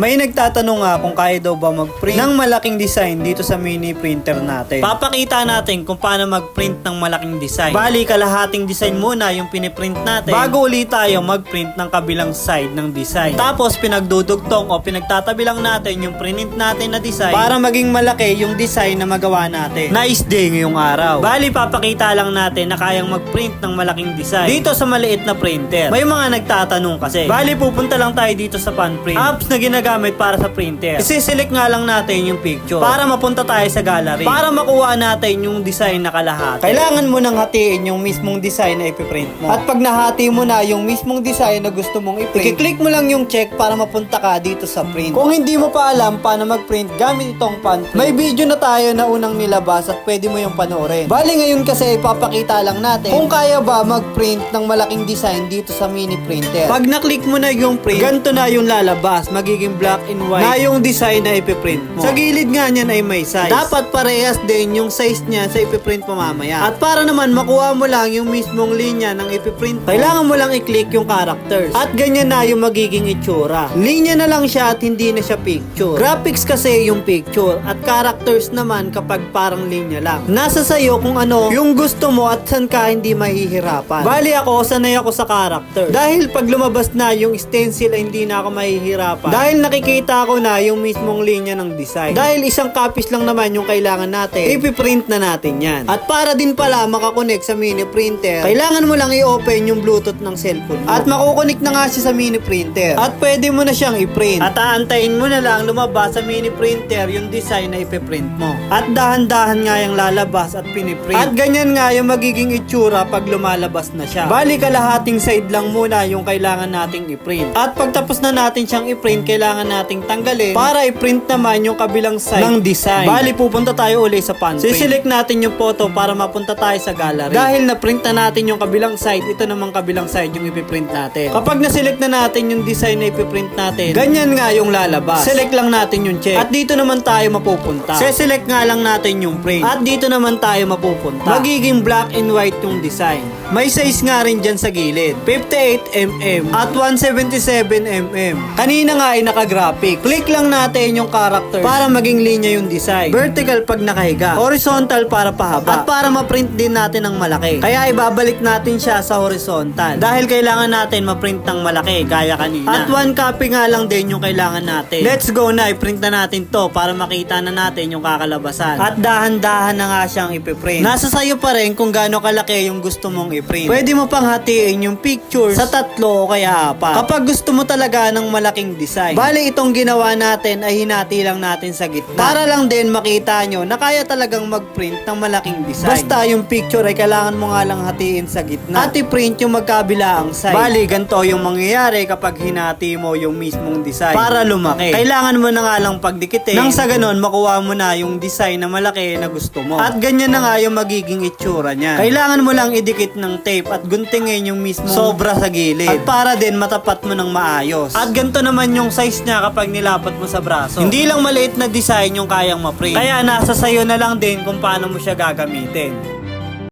May nagtatanong nga kung kaya daw ba mag-print ng malaking design dito sa mini printer natin. Papakita natin kung paano mag-print ng malaking design. Bali, kalahating design muna yung piniprint natin bago ulit tayo mag-print ng kabilang side ng design. Tapos, pinagdudugtong o pinagtatabi lang natin yung print natin na design para maging malaki yung design na magawa natin. Nice day ngayong araw. Bali, papakita lang natin na kayang mag-print ng malaking design dito sa maliit na printer. May mga nagtatanong kasi. Bali, pupunta lang tayo dito sa Panprint. Apps na ginagamit para sa printer. Isiselect nga lang natin yung picture para mapunta tayo sa gallery. Para makuha natin yung design na kalahati. Kailangan mo nang hatiin yung mismong design na ipiprint mo. At pag nahati mo na yung mismong design na gusto mong i-print, i-click mo lang yung check para mapunta ka dito sa print. Kung hindi mo pa alam paano mag-print gamit itong Panprint, may video na tayo na unang nilabas at pwede mo yung panoorin. Bali ngayon kasi ipapakita lang natin kung kaya ba mag-print ng malaking design dito sa mini printer. Pag na-click mo na yung print, ganito na yung lalabas. Magiging black and white na yung design na ipiprint mo. Sa gilid nga niyan ay may size. Dapat parehas din yung size niya sa ipiprint mo mamaya. At para naman makuha mo lang yung mismong linya ng ipiprint mo, kailangan mo lang i-click yung characters. At ganyan na yung magiging itsura. Linya na lang siya at hindi na siya picture. Graphics kasi yung picture at characters naman kapag parang linya lang. Nasa sayo kung ano yung gusto mo at saan ka hindi mahihirapan. Bali ako, sanay ako sa character. Dahil pag lumabas na yung stencil ay hindi na ako mahihirapan. Dahil nakikita ko na yung mismong linya ng design. Dahil isang copies lang naman yung kailangan natin, ipiprint na natin yan. At para din pala makakonect sa mini printer, kailangan mo lang i-open yung bluetooth ng cellphone mo. At makukonek na nga siya sa mini printer. At pwede mo na siyang i-print. At aantayin mo na lang lumabas sa mini printer yung design na ipiprint mo. At dahan-dahan nga yung lalabas at piniprint. At ganyan nga yung magiging itsura pag lumalabas na siya. Bali kalahating side lang muna yung kailangan nating i-print. At pagtapos na natin siyang i-print, kailangan nating tanggalin para i-print naman yung kabilang side ng design. Bali pupunta tayo uli sa pan print. Siselect natin yung photo para mapunta tayo sa gallery. Dahil na-print na natin yung kabilang side, ito namang kabilang side yung ipiprint natin. Kapag na-select na natin yung design na ipiprint natin, ganyan nga yung lalabas. Select lang natin yung check. At dito naman tayo mapupunta. Seselect nga lang natin yung print. At dito naman tayo mapupunta. Magiging black and white yung design. May size nga rin dyan sa gilid. 58mm at 177mm. Kanina nga ay naka-graphic. Click lang natin yung character para maging linya yung design. Vertical pag nakahiga. Horizontal para pahaba. At para ma-print din natin ng malaki. Kaya ibabalik natin siya sa horizontal. Dahil kailangan natin ma-print ng malaki gaya kanina. At one copy nga lang din yung kailangan natin. Let's go na, i-print na natin to para makita na natin yung kakalabasan. At dahan-dahan na nga siyang ipiprint. Nasa sayo pa rin kung gaano kalaki yung gusto mong i-print. Pwede mo pang hatiin yung picture sa tatlo o kaya apat. Kapag gusto mo talaga ng malaking design. Itong ginawa natin ay hinati lang natin sa gitna. Para lang din makita nyo na kaya talagang mag-print ng malaking design. Basta yung picture ay kailangan mo nga lang hatiin sa gitna. At i-print yung magkabila ang side. Bali ganito yung mangyayari kapag hinati mo yung mismong design. Para lumaki. Kailangan mo na nga lang pagdikitin. Nang sa ganon makuha mo na yung design na malaki na gusto mo. At ganyan na nga yung magiging itsura niya. Kailangan mo lang idikit ng tape at guntingin yung mismo sobra sa gilid. At para din matapat mo ng maayos. At ganito naman yung size niya kapag nilapat mo sa braso. Hindi lang maliit na design yung kayang ma-print. Kaya nasa sayo na lang din kung paano mo siya gagamitin.